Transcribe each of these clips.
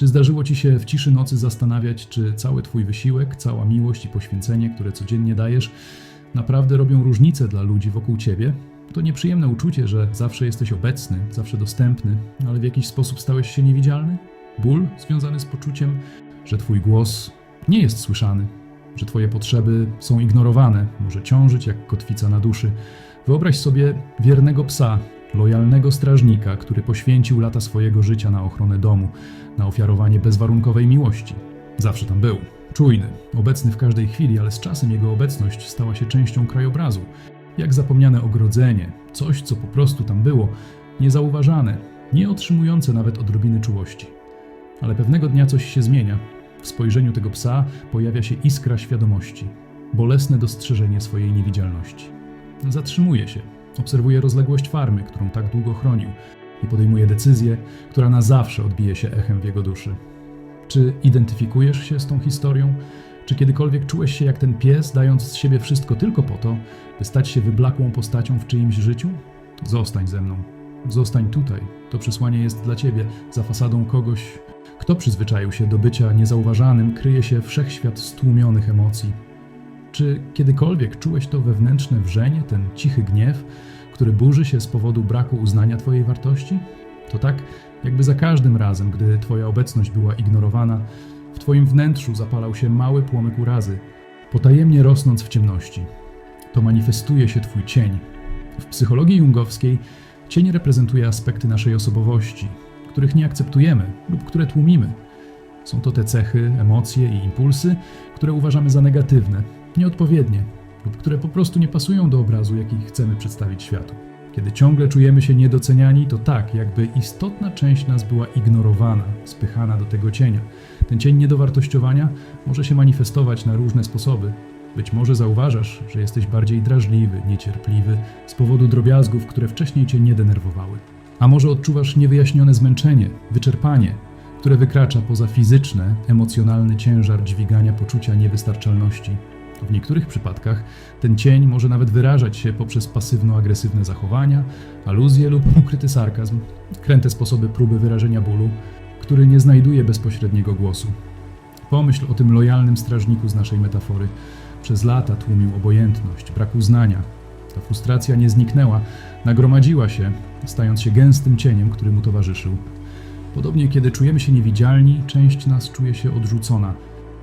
Czy zdarzyło ci się w ciszy nocy zastanawiać, czy cały twój wysiłek, cała miłość i poświęcenie, które codziennie dajesz, naprawdę robią różnicę dla ludzi wokół ciebie? To nieprzyjemne uczucie, że zawsze jesteś obecny, zawsze dostępny, ale w jakiś sposób stałeś się niewidzialny? Ból związany z poczuciem, że twój głos nie jest słyszany, że twoje potrzeby są ignorowane, może ciążyć jak kotwica na duszy. Wyobraź sobie wiernego psa, lojalnego strażnika, który poświęcił lata swojego życia na ochronę domu, na ofiarowanie bezwarunkowej miłości. Zawsze tam był, czujny, obecny w każdej chwili, ale z czasem jego obecność stała się częścią krajobrazu. Jak zapomniane ogrodzenie, coś, co po prostu tam było, niezauważane, nie otrzymujące nawet odrobiny czułości. Ale pewnego dnia coś się zmienia. W spojrzeniu tego psa pojawia się iskra świadomości, bolesne dostrzeżenie swojej niewidzialności. Zatrzymuje się, obserwuje rozległość farmy, którą tak długo chronił, i podejmuje decyzję, która na zawsze odbije się echem w jego duszy. Czy identyfikujesz się z tą historią? Czy kiedykolwiek czułeś się jak ten pies, dając z siebie wszystko tylko po to, by stać się wyblakłą postacią w czyimś życiu? Zostań ze mną. Zostań tutaj. To przesłanie jest dla ciebie, za fasadą kogoś, kto przyzwyczaił się do bycia niezauważanym, kryje się wszechświat stłumionych emocji. Czy kiedykolwiek czułeś to wewnętrzne wrzenie, ten cichy gniew, który burzy się z powodu braku uznania Twojej wartości? To tak, jakby za każdym razem, gdy Twoja obecność była ignorowana, w Twoim wnętrzu zapalał się mały płomyk urazy, potajemnie rosnąc w ciemności. To manifestuje się Twój cień. W psychologii jungowskiej cień reprezentuje aspekty naszej osobowości, których nie akceptujemy lub które tłumimy. Są to te cechy, emocje i impulsy, które uważamy za negatywne, nieodpowiednie lub które po prostu nie pasują do obrazu, jaki chcemy przedstawić światu. Kiedy ciągle czujemy się niedoceniani, to tak, jakby istotna część nas była ignorowana, spychana do tego cienia. Ten cień niedowartościowania może się manifestować na różne sposoby. Być może zauważasz, że jesteś bardziej drażliwy, niecierpliwy z powodu drobiazgów, które wcześniej cię nie denerwowały. A może odczuwasz niewyjaśnione zmęczenie, wyczerpanie, które wykracza poza fizyczny, emocjonalny ciężar dźwigania poczucia niewystarczalności. W niektórych przypadkach ten cień może nawet wyrażać się poprzez pasywno-agresywne zachowania, aluzje lub ukryty sarkazm, kręte sposoby próby wyrażenia bólu, który nie znajduje bezpośredniego głosu. Pomyśl o tym lojalnym strażniku z naszej metafory. Przez lata tłumił obojętność, brak uznania. Ta frustracja nie zniknęła, nagromadziła się, stając się gęstym cieniem, który mu towarzyszył. Podobnie, kiedy czujemy się niewidzialni, część nas czuje się odrzucona,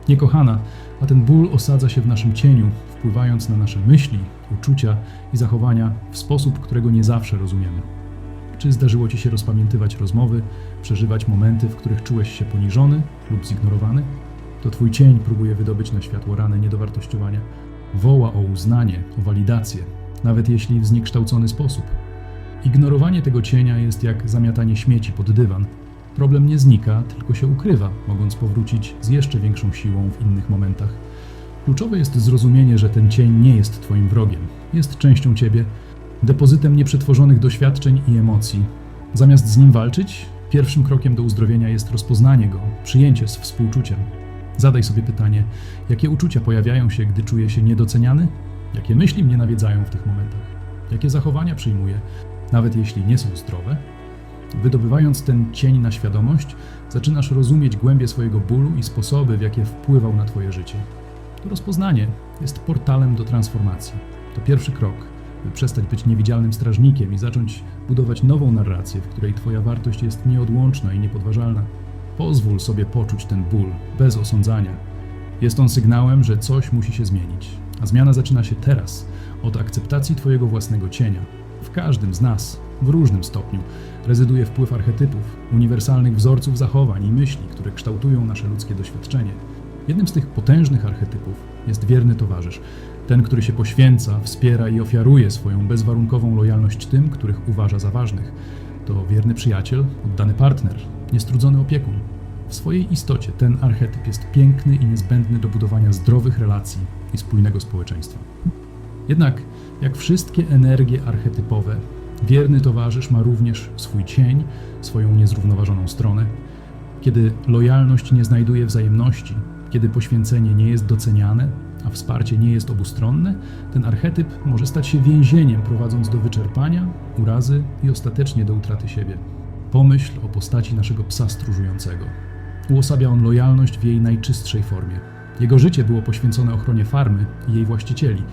niekochana, a ten ból osadza się w naszym cieniu, wpływając na nasze myśli, uczucia i zachowania w sposób, którego nie zawsze rozumiemy. Czy zdarzyło ci się rozpamiętywać rozmowy, przeżywać momenty, w których czułeś się poniżony lub zignorowany? To twój cień próbuje wydobyć na światło rany niedowartościowania. Woła o uznanie, o walidację, nawet jeśli w zniekształcony sposób. Ignorowanie tego cienia jest jak zamiatanie śmieci pod dywan. Problem nie znika, tylko się ukrywa, mogąc powrócić z jeszcze większą siłą w innych momentach. Kluczowe jest zrozumienie, że ten cień nie jest Twoim wrogiem, jest częścią Ciebie, depozytem nieprzetworzonych doświadczeń i emocji. Zamiast z nim walczyć, pierwszym krokiem do uzdrowienia jest rozpoznanie go, przyjęcie z współczuciem. Zadaj sobie pytanie, jakie uczucia pojawiają się, gdy czuję się niedoceniany? Jakie myśli mnie nawiedzają w tych momentach? Jakie zachowania przyjmuję, nawet jeśli nie są zdrowe? Wydobywając ten cień na świadomość, zaczynasz rozumieć głębie swojego bólu i sposoby, w jakie wpływał na Twoje życie. To rozpoznanie jest portalem do transformacji. To pierwszy krok, by przestać być niewidzialnym strażnikiem i zacząć budować nową narrację, w której Twoja wartość jest nieodłączna i niepodważalna. Pozwól sobie poczuć ten ból, bez osądzania. Jest on sygnałem, że coś musi się zmienić, a zmiana zaczyna się teraz, od akceptacji Twojego własnego cienia. W każdym z nas, w różnym stopniu, rezyduje wpływ archetypów, uniwersalnych wzorców zachowań i myśli, które kształtują nasze ludzkie doświadczenie. Jednym z tych potężnych archetypów jest wierny towarzysz, ten, który się poświęca, wspiera i ofiaruje swoją bezwarunkową lojalność tym, których uważa za ważnych. To wierny przyjaciel, oddany partner, niestrudzony opiekun. W swojej istocie ten archetyp jest piękny i niezbędny do budowania zdrowych relacji i spójnego społeczeństwa. Jednak, jak wszystkie energie archetypowe, wierny towarzysz ma również swój cień, swoją niezrównoważoną stronę. Kiedy lojalność nie znajduje wzajemności, kiedy poświęcenie nie jest doceniane, a wsparcie nie jest obustronne, ten archetyp może stać się więzieniem, prowadząc do wyczerpania, urazy i ostatecznie do utraty siebie. Pomyśl o postaci naszego psa stróżującego. Uosabia on lojalność w jej najczystszej formie. Jego życie było poświęcone ochronie farmy i jej właścicieli.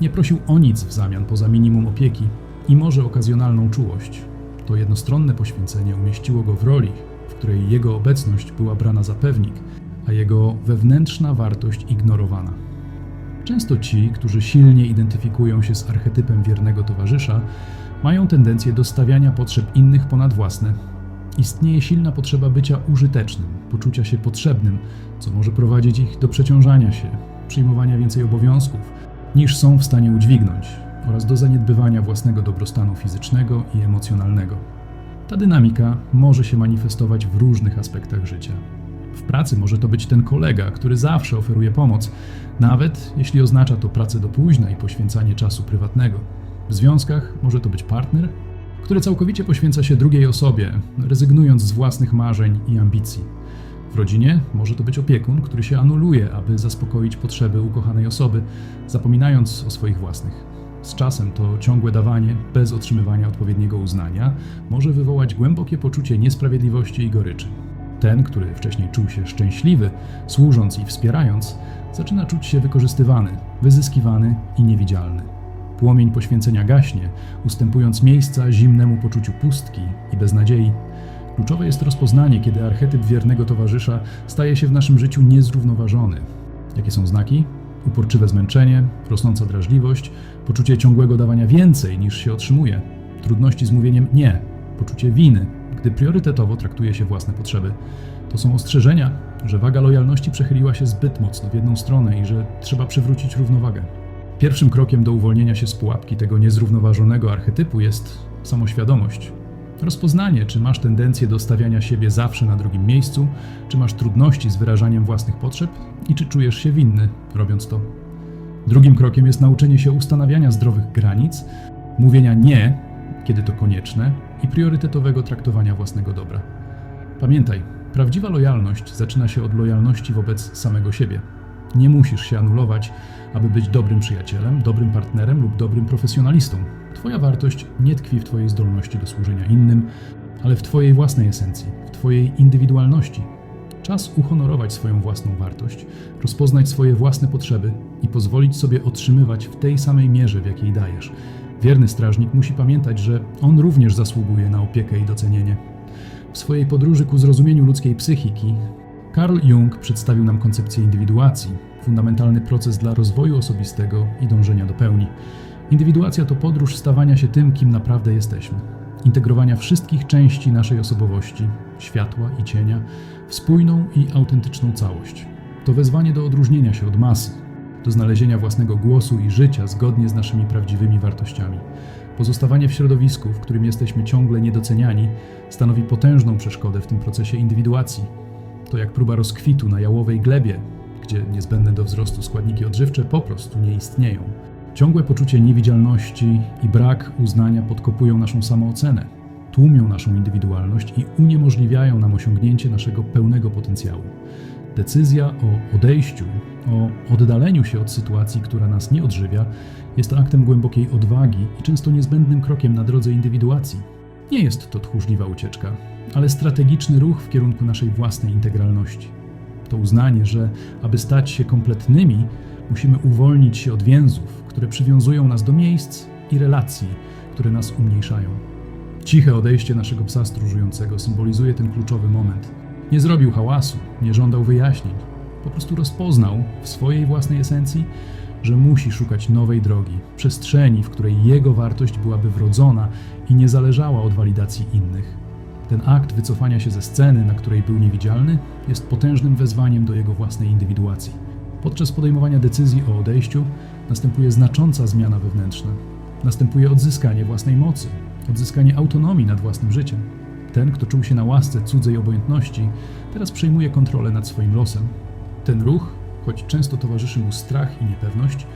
Nie prosił o nic w zamian poza minimum opieki i może okazjonalną czułość. To jednostronne poświęcenie umieściło go w roli, w której jego obecność była brana za pewnik, a jego wewnętrzna wartość ignorowana. Często ci, którzy silnie identyfikują się z archetypem wiernego towarzysza, mają tendencję do stawiania potrzeb innych ponad własne. Istnieje silna potrzeba bycia użytecznym, poczucia się potrzebnym, co może prowadzić ich do przeciążania się, przyjmowania więcej obowiązków, niż są w stanie udźwignąć, oraz do zaniedbywania własnego dobrostanu fizycznego i emocjonalnego. Ta dynamika może się manifestować w różnych aspektach życia. W pracy może to być ten kolega, który zawsze oferuje pomoc, nawet jeśli oznacza to pracę do późna i poświęcanie czasu prywatnego. W związkach może to być partner, który całkowicie poświęca się drugiej osobie, rezygnując z własnych marzeń i ambicji. W rodzinie może to być opiekun, który się anuluje, aby zaspokoić potrzeby ukochanej osoby, zapominając o swoich własnych. Z czasem to ciągłe dawanie bez otrzymywania odpowiedniego uznania może wywołać głębokie poczucie niesprawiedliwości i goryczy. Ten, który wcześniej czuł się szczęśliwy, służąc i wspierając, zaczyna czuć się wykorzystywany, wyzyskiwany i niewidzialny. Płomień poświęcenia gaśnie, ustępując miejsca zimnemu poczuciu pustki i beznadziei. Kluczowe jest rozpoznanie, kiedy archetyp wiernego towarzysza staje się w naszym życiu niezrównoważony. Jakie są znaki? Uporczywe zmęczenie, rosnąca drażliwość, poczucie ciągłego dawania więcej niż się otrzymuje, trudności z mówieniem nie, poczucie winy, gdy priorytetowo traktuje się własne potrzeby. To są ostrzeżenia, że waga lojalności przechyliła się zbyt mocno w jedną stronę i że trzeba przywrócić równowagę. Pierwszym krokiem do uwolnienia się z pułapki tego niezrównoważonego archetypu jest samoświadomość. Rozpoznanie, czy masz tendencję do stawiania siebie zawsze na drugim miejscu, czy masz trudności z wyrażaniem własnych potrzeb i czy czujesz się winny, robiąc to. Drugim krokiem jest nauczenie się ustanawiania zdrowych granic, mówienia nie, kiedy to konieczne, i priorytetowego traktowania własnego dobra. Pamiętaj, prawdziwa lojalność zaczyna się od lojalności wobec samego siebie. Nie musisz się anulować, aby być dobrym przyjacielem, dobrym partnerem lub dobrym profesjonalistą. Twoja wartość nie tkwi w Twojej zdolności do służenia innym, ale w Twojej własnej esencji, w Twojej indywidualności. Czas uhonorować swoją własną wartość, rozpoznać swoje własne potrzeby i pozwolić sobie otrzymywać w tej samej mierze, w jakiej dajesz. Wierny strażnik musi pamiętać, że on również zasługuje na opiekę i docenienie. W swojej podróży ku zrozumieniu ludzkiej psychiki, Carl Jung przedstawił nam koncepcję indywiduacji, fundamentalny proces dla rozwoju osobistego i dążenia do pełni. Indywiduacja to podróż stawania się tym, kim naprawdę jesteśmy, integrowania wszystkich części naszej osobowości, światła i cienia, w spójną i autentyczną całość. To wezwanie do odróżnienia się od masy, do znalezienia własnego głosu i życia zgodnie z naszymi prawdziwymi wartościami. Pozostawanie w środowisku, w którym jesteśmy ciągle niedoceniani, stanowi potężną przeszkodę w tym procesie indywiduacji. To jak próba rozkwitu na jałowej glebie, gdzie niezbędne do wzrostu składniki odżywcze po prostu nie istnieją. Ciągłe poczucie niewidzialności i brak uznania podkopują naszą samoocenę, tłumią naszą indywidualność i uniemożliwiają nam osiągnięcie naszego pełnego potencjału. Decyzja o odejściu, o oddaleniu się od sytuacji, która nas nie odżywia, jest aktem głębokiej odwagi i często niezbędnym krokiem na drodze indywiduacji. Nie jest to tchórzliwa ucieczka, ale strategiczny ruch w kierunku naszej własnej integralności. To uznanie, że aby stać się kompletnymi, musimy uwolnić się od więzów, które przywiązują nas do miejsc i relacji, które nas umniejszają. Ciche odejście naszego psa stróżującego symbolizuje ten kluczowy moment. Nie zrobił hałasu, nie żądał wyjaśnień. Po prostu rozpoznał w swojej własnej esencji, że musi szukać nowej drogi, przestrzeni, w której jego wartość byłaby wrodzona i nie zależała od walidacji innych. Ten akt wycofania się ze sceny, na której był niewidzialny, jest potężnym wezwaniem do jego własnej indywiduacji. Podczas podejmowania decyzji o odejściu następuje znacząca zmiana wewnętrzna. Następuje odzyskanie własnej mocy, odzyskanie autonomii nad własnym życiem. Ten, kto czuł się na łasce cudzej obojętności, teraz przejmuje kontrolę nad swoim losem. Ten ruch, choć często towarzyszy mu strach i niepewność,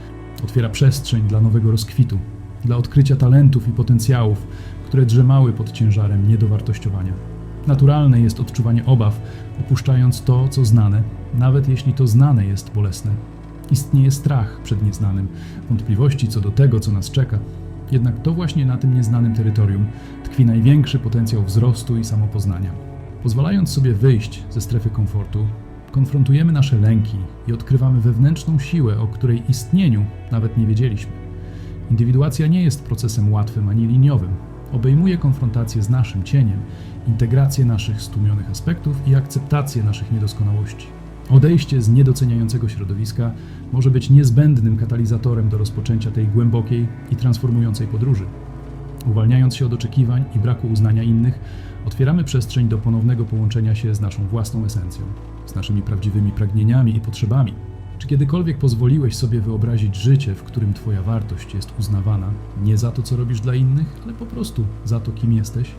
otwiera przestrzeń dla nowego rozkwitu, dla odkrycia talentów i potencjałów, które drzemały pod ciężarem niedowartościowania. Naturalne jest odczuwanie obaw, opuszczając to, co znane, nawet jeśli to znane jest bolesne. Istnieje strach przed nieznanym, wątpliwości co do tego, co nas czeka. Jednak to właśnie na tym nieznanym terytorium tkwi największy potencjał wzrostu i samopoznania. Pozwalając sobie wyjść ze strefy komfortu, konfrontujemy nasze lęki i odkrywamy wewnętrzną siłę, o której istnieniu nawet nie wiedzieliśmy. Indywiduacja nie jest procesem łatwym ani liniowym. Obejmuje konfrontację z naszym cieniem, integrację naszych stłumionych aspektów i akceptację naszych niedoskonałości. Odejście z niedoceniającego środowiska może być niezbędnym katalizatorem do rozpoczęcia tej głębokiej i transformującej podróży. Uwalniając się od oczekiwań i braku uznania innych, otwieramy przestrzeń do ponownego połączenia się z naszą własną esencją, z naszymi prawdziwymi pragnieniami i potrzebami. Czy kiedykolwiek pozwoliłeś sobie wyobrazić życie, w którym Twoja wartość jest uznawana nie za to, co robisz dla innych, ale po prostu za to, kim jesteś?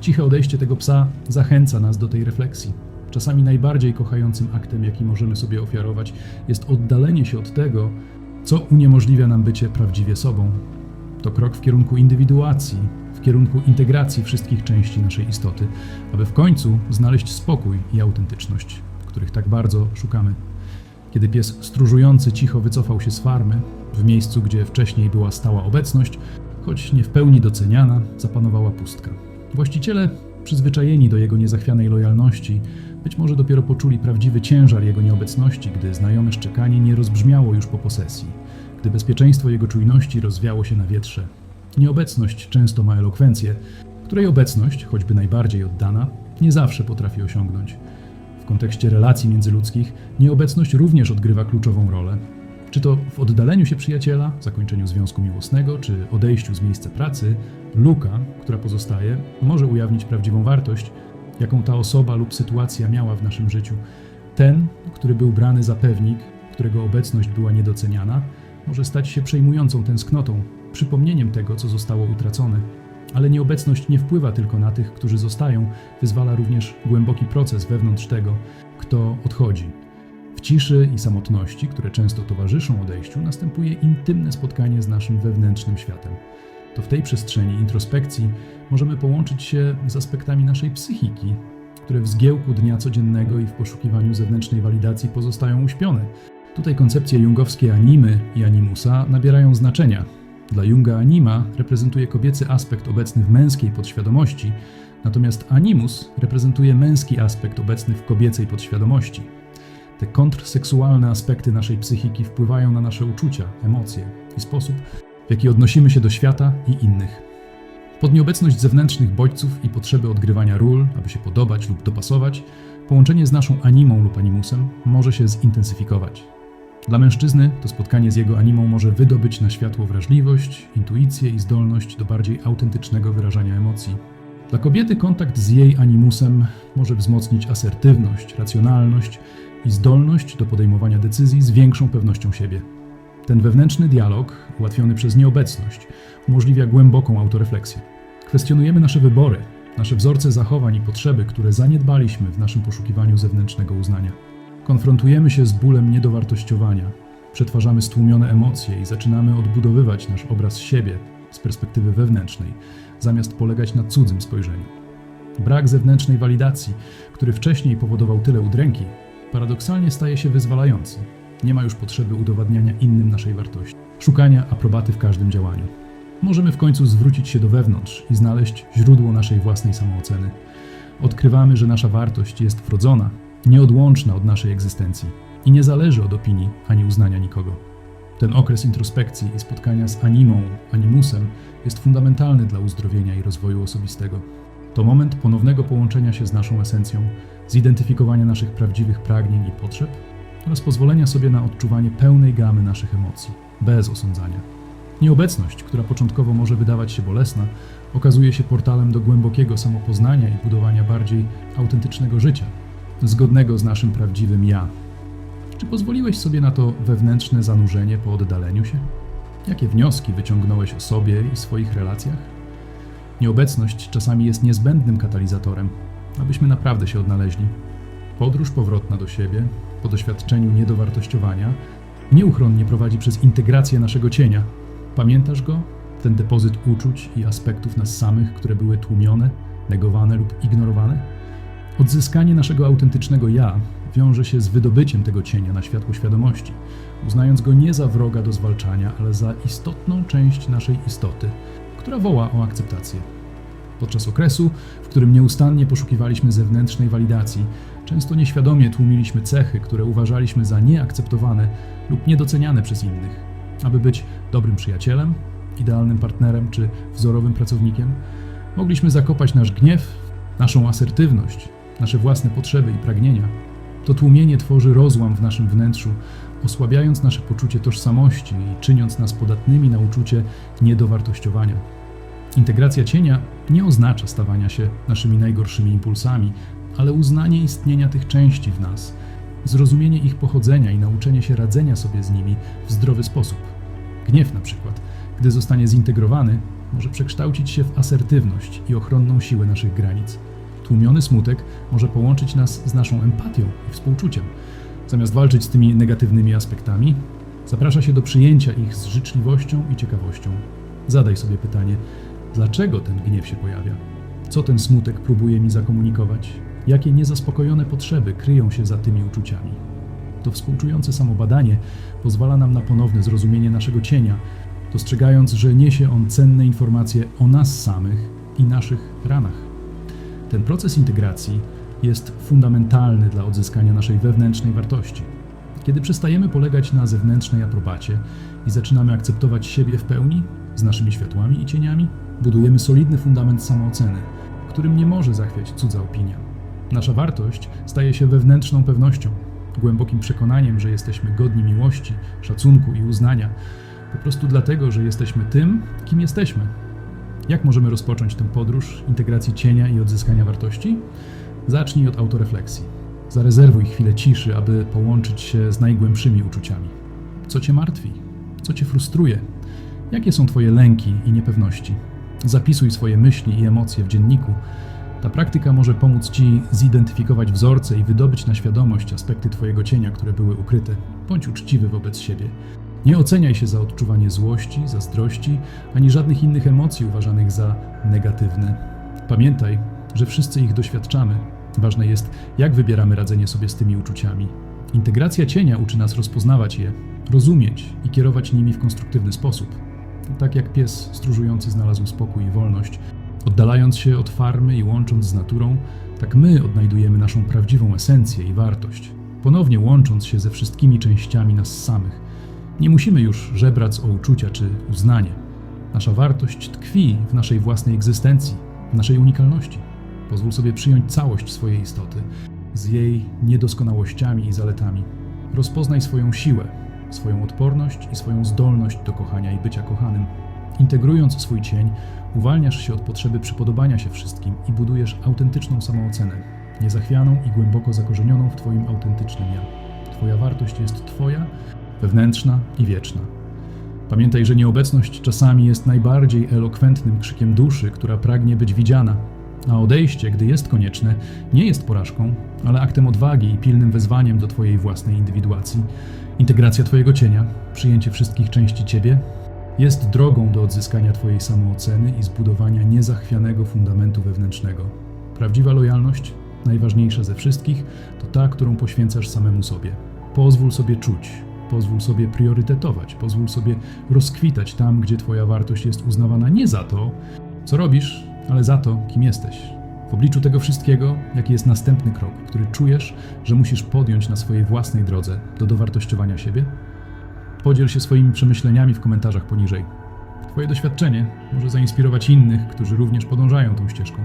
Ciche odejście tego psa zachęca nas do tej refleksji. Czasami najbardziej kochającym aktem, jaki możemy sobie ofiarować, jest oddalenie się od tego, co uniemożliwia nam bycie prawdziwie sobą. To krok w kierunku indywiduacji, w kierunku integracji wszystkich części naszej istoty, aby w końcu znaleźć spokój i autentyczność, których tak bardzo szukamy. Kiedy pies stróżujący cicho wycofał się z farmy, w miejscu, gdzie wcześniej była stała obecność, choć nie w pełni doceniana, zapanowała pustka. Właściciele, przyzwyczajeni do jego niezachwianej lojalności, być może dopiero poczuli prawdziwy ciężar jego nieobecności, gdy znajome szczekanie nie rozbrzmiało już po posesji, gdy bezpieczeństwo jego czujności rozwiało się na wietrze. Nieobecność często ma elokwencję, której obecność, choćby najbardziej oddana, nie zawsze potrafi osiągnąć. Kontekście relacji międzyludzkich nieobecność również odgrywa kluczową rolę. Czy to w oddaleniu się przyjaciela, zakończeniu związku miłosnego, czy odejściu z miejsca pracy, luka, która pozostaje, może ujawnić prawdziwą wartość, jaką ta osoba lub sytuacja miała w naszym życiu. Ten, który był brany za pewnik, którego obecność była niedoceniana, może stać się przejmującą tęsknotą, przypomnieniem tego, co zostało utracone. Ale nieobecność nie wpływa tylko na tych, którzy zostają, wyzwala również głęboki proces wewnątrz tego, kto odchodzi. W ciszy i samotności, które często towarzyszą odejściu, następuje intymne spotkanie z naszym wewnętrznym światem. To w tej przestrzeni introspekcji możemy połączyć się z aspektami naszej psychiki, które w zgiełku dnia codziennego i w poszukiwaniu zewnętrznej walidacji pozostają uśpione. Tutaj koncepcje jungowskie animy i animusa nabierają znaczenia. Dla Junga anima reprezentuje kobiecy aspekt obecny w męskiej podświadomości, natomiast animus reprezentuje męski aspekt obecny w kobiecej podświadomości. Te kontrseksualne aspekty naszej psychiki wpływają na nasze uczucia, emocje i sposób, w jaki odnosimy się do świata i innych. Pod nieobecność zewnętrznych bodźców i potrzeby odgrywania ról, aby się podobać lub dopasować, połączenie z naszą animą lub animusem może się zintensyfikować. Dla mężczyzny to spotkanie z jego animą może wydobyć na światło wrażliwość, intuicję i zdolność do bardziej autentycznego wyrażania emocji. Dla kobiety kontakt z jej animusem może wzmocnić asertywność, racjonalność i zdolność do podejmowania decyzji z większą pewnością siebie. Ten wewnętrzny dialog, ułatwiony przez nieobecność, umożliwia głęboką autorefleksję. Kwestionujemy nasze wybory, nasze wzorce zachowań i potrzeby, które zaniedbaliśmy w naszym poszukiwaniu zewnętrznego uznania. Konfrontujemy się z bólem niedowartościowania, przetwarzamy stłumione emocje i zaczynamy odbudowywać nasz obraz siebie z perspektywy wewnętrznej, zamiast polegać na cudzym spojrzeniu. Brak zewnętrznej walidacji, który wcześniej powodował tyle udręki, paradoksalnie staje się wyzwalający. Nie ma już potrzeby udowadniania innym naszej wartości, szukania aprobaty w każdym działaniu. Możemy w końcu zwrócić się do wewnątrz i znaleźć źródło naszej własnej samooceny. Odkrywamy, że nasza wartość jest wrodzona, nieodłączna od naszej egzystencji i nie zależy od opinii ani uznania nikogo. Ten okres introspekcji i spotkania z animą, animusem jest fundamentalny dla uzdrowienia i rozwoju osobistego. To moment ponownego połączenia się z naszą esencją, zidentyfikowania naszych prawdziwych pragnień i potrzeb oraz pozwolenia sobie na odczuwanie pełnej gamy naszych emocji, bez osądzania. Nieobecność, która początkowo może wydawać się bolesna, okazuje się portalem do głębokiego samopoznania i budowania bardziej autentycznego życia, zgodnego z naszym prawdziwym ja. Czy pozwoliłeś sobie na to wewnętrzne zanurzenie po oddaleniu się? Jakie wnioski wyciągnąłeś o sobie i swoich relacjach? Nieobecność czasami jest niezbędnym katalizatorem, abyśmy naprawdę się odnaleźli. Podróż powrotna do siebie, po doświadczeniu niedowartościowania, nieuchronnie prowadzi przez integrację naszego cienia. Pamiętasz go? Ten depozyt uczuć i aspektów nas samych, które były tłumione, negowane lub ignorowane? Odzyskanie naszego autentycznego ja wiąże się z wydobyciem tego cienia na światło świadomości, uznając go nie za wroga do zwalczania, ale za istotną część naszej istoty, która woła o akceptację. Podczas okresu, w którym nieustannie poszukiwaliśmy zewnętrznej walidacji, często nieświadomie tłumiliśmy cechy, które uważaliśmy za nieakceptowane lub niedoceniane przez innych. Aby być dobrym przyjacielem, idealnym partnerem czy wzorowym pracownikiem, mogliśmy zakopać nasz gniew, naszą asertywność, nasze własne potrzeby i pragnienia. To tłumienie tworzy rozłam w naszym wnętrzu, osłabiając nasze poczucie tożsamości i czyniąc nas podatnymi na uczucie niedowartościowania. Integracja cienia nie oznacza stawania się naszymi najgorszymi impulsami, ale uznanie istnienia tych części w nas, zrozumienie ich pochodzenia i nauczenie się radzenia sobie z nimi w zdrowy sposób. Gniew, na przykład, gdy zostanie zintegrowany, może przekształcić się w asertywność i ochronną siłę naszych granic. Tłumiony smutek może połączyć nas z naszą empatią i współczuciem. Zamiast walczyć z tymi negatywnymi aspektami, zaprasza się do przyjęcia ich z życzliwością i ciekawością. Zadaj sobie pytanie, dlaczego ten gniew się pojawia? Co ten smutek próbuje mi zakomunikować? Jakie niezaspokojone potrzeby kryją się za tymi uczuciami? To współczujące samobadanie pozwala nam na ponowne zrozumienie naszego cienia, dostrzegając, że niesie on cenne informacje o nas samych i naszych ranach. Ten proces integracji jest fundamentalny dla odzyskania naszej wewnętrznej wartości. Kiedy przestajemy polegać na zewnętrznej aprobacie i zaczynamy akceptować siebie w pełni, z naszymi światłami i cieniami, budujemy solidny fundament samooceny, którym nie może zachwiać cudza opinia. Nasza wartość staje się wewnętrzną pewnością, głębokim przekonaniem, że jesteśmy godni miłości, szacunku i uznania, po prostu dlatego, że jesteśmy tym, kim jesteśmy. Jak możemy rozpocząć tę podróż integracji cienia i odzyskania wartości? Zacznij od autorefleksji. Zarezerwuj chwilę ciszy, aby połączyć się z najgłębszymi uczuciami. Co cię martwi? Co cię frustruje? Jakie są twoje lęki i niepewności? Zapisuj swoje myśli i emocje w dzienniku. Ta praktyka może pomóc ci zidentyfikować wzorce i wydobyć na świadomość aspekty twojego cienia, które były ukryte. Bądź uczciwy wobec siebie. Nie oceniaj się za odczuwanie złości, zazdrości, ani żadnych innych emocji uważanych za negatywne. Pamiętaj, że wszyscy ich doświadczamy. Ważne jest, jak wybieramy radzenie sobie z tymi uczuciami. Integracja cienia uczy nas rozpoznawać je, rozumieć i kierować nimi w konstruktywny sposób. Tak jak pies stróżujący znalazł spokój i wolność, oddalając się od farmy i łącząc z naturą, tak my odnajdujemy naszą prawdziwą esencję i wartość, ponownie łącząc się ze wszystkimi częściami nas samych. Nie musimy już żebrać o uczucia czy uznanie. Nasza wartość tkwi w naszej własnej egzystencji, w naszej unikalności. Pozwól sobie przyjąć całość swojej istoty, z jej niedoskonałościami i zaletami. Rozpoznaj swoją siłę, swoją odporność i swoją zdolność do kochania i bycia kochanym. Integrując swój cień, uwalniasz się od potrzeby przypodobania się wszystkim i budujesz autentyczną samoocenę, niezachwianą i głęboko zakorzenioną w Twoim autentycznym ja. Twoja wartość jest Twoja, wewnętrzna i wieczna. Pamiętaj, że nieobecność czasami jest najbardziej elokwentnym krzykiem duszy, która pragnie być widziana, a odejście, gdy jest konieczne, nie jest porażką, ale aktem odwagi i pilnym wezwaniem do Twojej własnej indywiduacji. Integracja Twojego cienia, przyjęcie wszystkich części Ciebie, jest drogą do odzyskania Twojej samooceny i zbudowania niezachwianego fundamentu wewnętrznego. Prawdziwa lojalność, najważniejsza ze wszystkich, to ta, którą poświęcasz samemu sobie. Pozwól sobie czuć, pozwól sobie priorytetować, pozwól sobie rozkwitać tam, gdzie Twoja wartość jest uznawana nie za to, co robisz, ale za to, kim jesteś. W obliczu tego wszystkiego, jaki jest następny krok, który czujesz, że musisz podjąć na swojej własnej drodze do dowartościowania siebie? Podziel się swoimi przemyśleniami w komentarzach poniżej. Twoje doświadczenie może zainspirować innych, którzy również podążają tą ścieżką.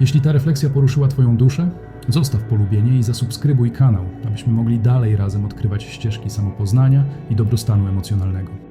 Jeśli ta refleksja poruszyła Twoją duszę, zostaw polubienie i zasubskrybuj kanał, abyśmy mogli dalej razem odkrywać ścieżki samopoznania i dobrostanu emocjonalnego.